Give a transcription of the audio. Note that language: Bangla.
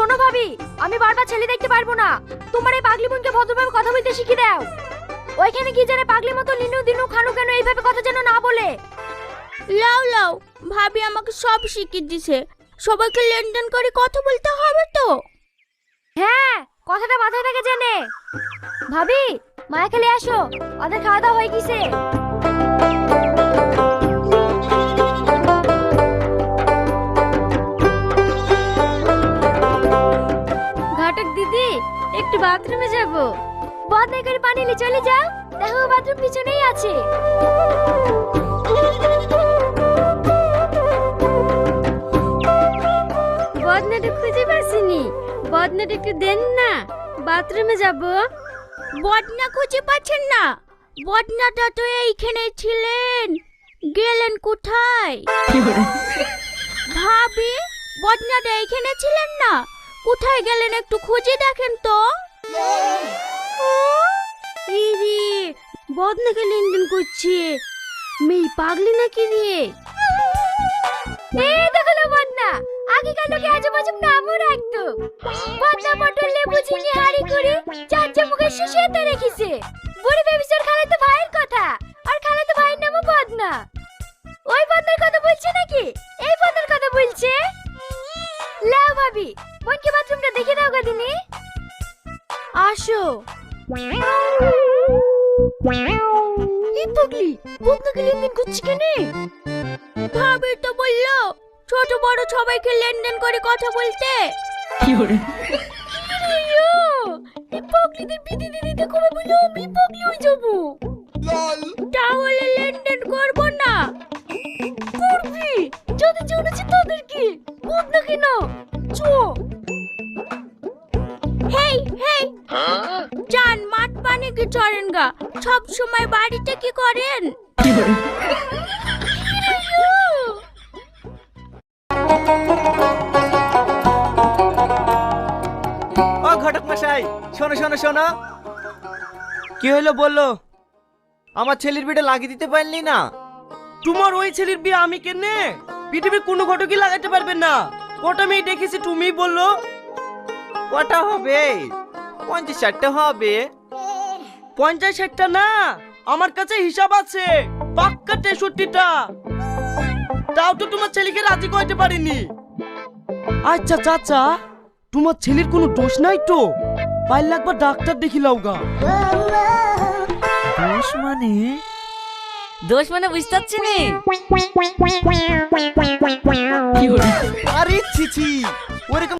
শোনো ভাবি আমি বারবার ছেলে দেখতে পারব না। তোমার এই পাগলি বোনকে ভদ্রভাবে কথা বলতে শিখিয়ে দাও। ওইখানে কি জানে পাগলি মতো লিনু দিনু খানু কেন এইভাবে কথা যেন না বলে। লাও লাও ভাবি আমাকে সব শিখিয়ে দিছে। সবাইকে লেনদেন করে কথা বলতে হবে তো। হ্যাঁ কথাটা মাথায় থেকে জেনে। ভাবি মায়া খেলে আসো ওদের খাওয়া দাওয়া হয়ে গেছে। বাথরুমে যাব। বদনাই করে পানি নিয়ে চলে যাও, দেখো বাথরুম পিছনেই আছে। বদনাটা খুঁজে পাচ্ছিনি। বদনাটা একটু দেন না, বাথরুমে যাব। বদনা খুঁজে পাচ্ছেন না। বদনাটা তো এইখানে ছিলেন। গেলেন কোথায়? ভাবি, বদনাটা এইখানে ছিলেন না। কোথায় গেলেন একটু খুঁজে দেখেন তো। বদনাকে লেনদেন করছে। মেয়ে পাগলি নাকি রে? এই দেখো না বদনা আগে কাল লোকে আজব আজব নামও রাখতো বদনা পটল, লেবু চিনি হাড়ি করে চার চামুকে শিশিয়ে রেখেছে। বুড়ি বেবিসের খালে তো ভাইয়ের কথা, আর খালে তো ভাইয়ের নামও বদনা। ওই বদনার কথা বলছে নাকি? এই বদনার কথা বলছে? লাও ভাবি বোনকে বাথরুমটা দেখে দাও গা দিনি। আসো। এই পাগলি বদনাকে লেনদেন করছে কেনে? ভাবি তো বলল ছোট বড় সবাইকে লেনদেন করে কথা বলতে। আইয়ো এই পাগলিদের বিধি দিদিতে কবে বলল আমি পাগলি হয়ে যাব। তাহলে লেনদেন করব না। করবি যদি জনেছি তাদেরকে বদনা কেন চো। হেই হেই। যান মাঠ পানি কি চড়েন গা? সব সময় বাড়িতে কি করেন? ও ঘটক মশাই, শোনো শোনো শোনো। কি হলো বলল? আমার ছেলের বিটা লাগিয়ে দিতে পারলি না। তোমার ওই ছেলের বিয়ে আমি কেনে? পৃথিবীর কোনো ঘটকই লাগাতে পারবেন না। ওটা মেয়ে দেখেছি তুমি বলল। কটা হবে? পঞ্চাশ ষাটটা হবে। পঞ্চাশ ষাটটা না আমার কাছে হিসাব আছে পাক্কা তেষট্টিটা। তাও তো তোমার ছেলেকে রাজি করতে পারিনি। আচ্ছা চাচা তোমার ছেলের কোনো দোষ নাই তো? পাইলে একবার ডাক্তার দেখিলাও গা। দোষ মানে? দোষ মানে বুঝতে পারছি নি। আরে ছিছি